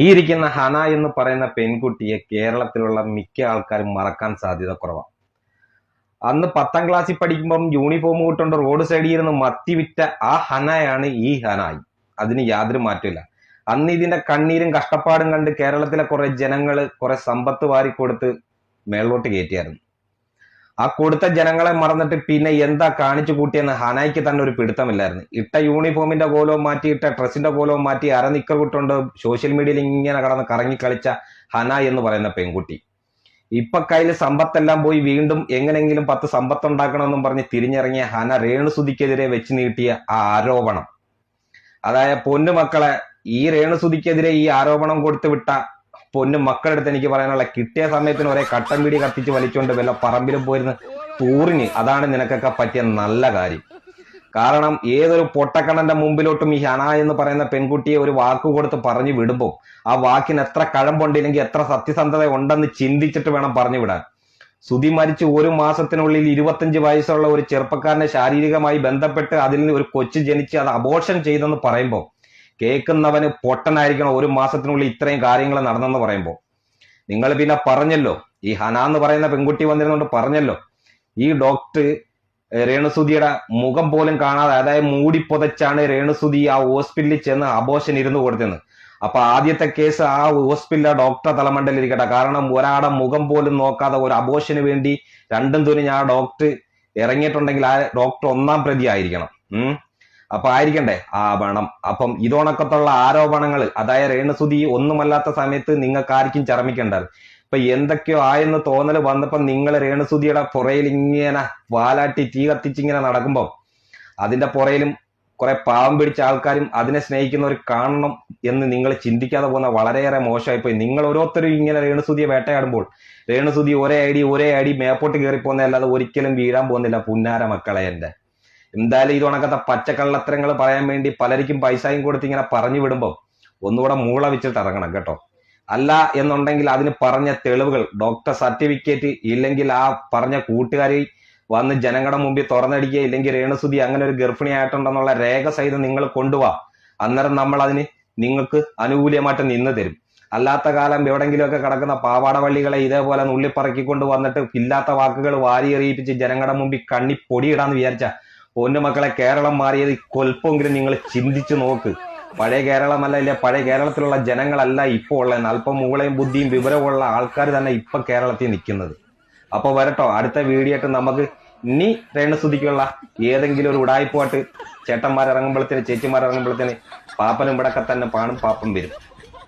ഈ ഇരിക്കുന്ന ഹന എന്ന് പറയുന്ന പെൺകുട്ടിയെ കേരളത്തിലുള്ള മിക്ക ആൾക്കാരും മറക്കാൻ സാധ്യത കുറവാണ്. അന്ന് പത്താം ക്ലാസ്സിൽ പഠിക്കുമ്പം യൂണിഫോം ഇട്ടുകൊണ്ട് റോഡ് സൈഡിൽ ഇരുന്ന് മത്തിവിറ്റ ആ ഹനയാണ് ഈ ഹനായി. അതിന് യാതൊരു മാറ്റമില്ല അന്ന് ഇതിന്റെ കണ്ണീരും കഷ്ടപ്പാടും കണ്ട് കേരളത്തിലെ കുറെ ജനങ്ങൾ കുറെ സമ്പത്ത് വാരിക്കൊടുത്ത് മേളോട്ട് കയറ്റിയായിരുന്നു. ആ കൊടുത്ത ജനങ്ങളെ മറന്നിട്ട് പിന്നെ എന്താ കാണിച്ചു കൂട്ടിയെന്ന് ഹനായിക്ക് തന്നെ ഒരു പിടുത്തമില്ലായിരുന്നു. ഇട്ട യൂണിഫോമിന്റെ കോലവും മാറ്റി ഇട്ട ഡ്രസ്സിന്റെ കോലവും മാറ്റി അരനിക്കർ കുട്ടുണ്ട് സോഷ്യൽ മീഡിയയിൽ ഇങ്ങനെ കടന്ന് കറങ്ങി കളിച്ച ഹന എന്ന് പറയുന്ന പെൺകുട്ടി. ഇപ്പൊ കയ്യിൽ സമ്പത്തെല്ലാം പോയി വീണ്ടും എങ്ങനെങ്കിലും പത്ത് സമ്പത്ത് ഉണ്ടാക്കണമെന്നും പറഞ്ഞ് തിരിഞ്ഞിറങ്ങിയ ഹന രേണുസുതിക്കെതിരെ വെച്ച് നീട്ടിയ ആ ആരോപണം. അതായത് പൊന്നുമക്കളെ ഈ രേണുസുതിക്കെതിരെ ഈ ആരോപണം കൊടുത്തു വിട്ട പൊന്നു മക്കളെടുത്ത് എനിക്ക് പറയാനുള്ള കിട്ടിയ സമയത്തിന് ഒരേ കട്ടൻ പിടി കത്തിച്ച് വലിച്ചുകൊണ്ട് വല്ല പറമ്പിലും പോയിരുന്ന് തൂറിന് അതാണ് നിനക്കൊക്കെ പറ്റിയ നല്ല കാര്യം. കാരണം ഏതൊരു പൊട്ടക്കണന്റെ മുമ്പിലോട്ടും ഈ ഹന എന്ന് പറയുന്ന പെൺകുട്ടിയെ ഒരു വാക്ക് കൊടുത്ത് പറഞ്ഞു വിടുമ്പോൾ ആ വാക്കിന് എത്ര കഴമ്പുണ്ടില്ലെങ്കിൽ എത്ര സത്യസന്ധത ഉണ്ടെന്ന് ചിന്തിച്ചിട്ട് വേണം പറഞ്ഞു വിടാൻ. സുതി മരിച്ച് ഒരു മാസത്തിനുള്ളിൽ ഇരുപത്തഞ്ച് വയസ്സുള്ള ഒരു ചെറുപ്പക്കാരനെ ശാരീരികമായി ബന്ധപ്പെട്ട് അതിൽ നിന്ന് ഒരു കൊച്ചു ജനിച്ച് അത് അബോർഷൻ ചെയ്തെന്ന് പറയുമ്പോൾ കേൾക്കുന്നവന് പൊട്ടനായിരിക്കണം ഒരു മാസത്തിനുള്ളിൽ ഇത്രയും കാര്യങ്ങൾ നടന്നെന്ന് പറയുമ്പോൾ നിങ്ങൾ പിന്നെ പറഞ്ഞല്ലോ ഈ ഹന എന്ന് പറയുന്ന പെൺകുട്ടി വന്നിരുന്നുകൊണ്ട് പറഞ്ഞല്ലോ ഈ ഡോക്ടർ രേണുസുതിയുടെ മുഖം പോലും കാണാതെ അതായത് മൂടി പുതച്ചാണ് രേണുസുതി ആ ഹോസ്പിറ്റലിൽ ചെന്ന് അബോഷൻ ഇരുന്ന് കൊടുത്തത്. അപ്പൊ ആദ്യത്തെ കേസ് ആ ഹോസ്പിറ്റലിലെ ഡോക്ടർ തലമണ്ടയിൽ ഇരിക്കട്ടെ കാരണം ഒരാളുടെ മുഖം പോലും നോക്കാതെ ഒരു അബോഷന് വേണ്ടി രണ്ടും തുനിഞ്ഞ് ആ ഡോക്ടർ ഇറങ്ങിയിട്ടുണ്ടെങ്കിൽ ആ ഡോക്ടർ ഒന്നാം പ്രതി ആയിരിക്കണം ഉം? അപ്പൊ ആയിരിക്കണ്ടേ? ആ വേണം അപ്പം ഇതോണക്കത്തുള്ള ആരോപണങ്ങൾ അതായത് രേണുസുതി ഒന്നുമല്ലാത്ത സമയത്ത് നിങ്ങൾക്ക് ആർക്കും ചർമ്മിക്കേണ്ടത് ഇപ്പൊ എന്തൊക്കെയോ ആയെന്ന് തോന്നൽ വന്നപ്പോ നിങ്ങൾ രേണുസുതിയുടെ പുറയിൽ ഇങ്ങനെ വാലാട്ടി തീ കത്തിച്ചിങ്ങനെ നടക്കുമ്പോൾ അതിന്റെ പുറയിലും കുറെ പാവം പിടിച്ച ആൾക്കാരും അതിനെ സ്നേഹിക്കുന്നവർ കാണണം എന്ന് നിങ്ങൾ ചിന്തിക്കാതെ പോകുന്ന വളരെയേറെ മോശമായിപ്പോയി. നിങ്ങൾ ഓരോരുത്തരും ഇങ്ങനെ രേണുസുതിയെ വേട്ടയാടുമ്പോൾ രേണുസുതി ഒരേ അടി ഒരേ അടി മേപ്പോട്ട് കയറി പോകുന്നതല്ലാതെ ഒരിക്കലും വീഴാൻ പോകുന്നില്ല പുന്നാര മക്കളെ എന്റെ എന്തായാലും ഇത് ഉണക്കത്തെ പച്ചക്കള്ളത്തരങ്ങൾ പറയാൻ വേണ്ടി പലർക്കും പൈസയും കൊടുത്ത് ഇങ്ങനെ പറഞ്ഞു വിടുമ്പോൾ ഒന്നുകൂടെ മൂള വെച്ചിട്ട് ഇറങ്ങണം കേട്ടോ. അല്ല എന്നുണ്ടെങ്കിൽ അതിന് പറഞ്ഞ തെളിവുകൾ ഡോക്ടർ സർട്ടിഫിക്കറ്റ് ഇല്ലെങ്കിൽ ആ പറഞ്ഞ കൂട്ടുകാരി വന്ന് ജനങ്ങളുടെ മുമ്പിൽ തുറന്നടിക്കുക ഇല്ലെങ്കിൽ രേണുസുതി അങ്ങനെ ഒരു ഗർഭിണി ആയിട്ടുണ്ടെന്നുള്ള രേഖ സഹിതം നിങ്ങൾ കൊണ്ടുപോവാ അന്നേരം നമ്മൾ അതിന് നിങ്ങൾക്ക് അനുകൂലമായിട്ട് നിന്ന് തരും. അല്ലാത്ത കാലം എവിടെങ്കിലുമൊക്കെ കിടക്കുന്ന പാവാട വള്ളികളെ ഇതേപോലെ നുള്ളിപ്പറക്കിക്കൊണ്ട് വന്നിട്ട് ഇല്ലാത്ത വാക്കുകൾ വാരി എറിയിപ്പിച്ച് ജനങ്ങളുടെ മുമ്പിൽ കണ്ണി പൊടിയിടാന്ന് വിചാരിച്ച പൊന്നു മക്കളെ കേരളം മാറിയത് കൊൽപ്പെങ്കിലും നിങ്ങൾ ചിന്തിച്ചു നോക്ക്. പഴയ കേരളമല്ല ഇല്ല പഴയ കേരളത്തിലുള്ള ജനങ്ങളല്ല ഇപ്പോൾ ഉള്ളത്. അല്പം മൂളയും ബുദ്ധിയും വിവരമുള്ള ആൾക്കാർ തന്നെ ഇപ്പൊ കേരളത്തിൽ നിൽക്കുന്നത്. അപ്പൊ വരട്ടോ അടുത്ത വീഡിയോ ആയിട്ട് നമുക്ക് ഇനി രേണസ്തുതിക്കുള്ള ഏതെങ്കിലും ഒരു ഉടായ്പാട്ട് ചേട്ടന്മാരിറങ്ങുമ്പോഴത്തേന് ചേച്ചിമാരിറങ്ങുമ്പോഴത്തേന് പാപ്പനും ഇവിടൊക്കെ തന്നെ പാണും പാപ്പം വരും.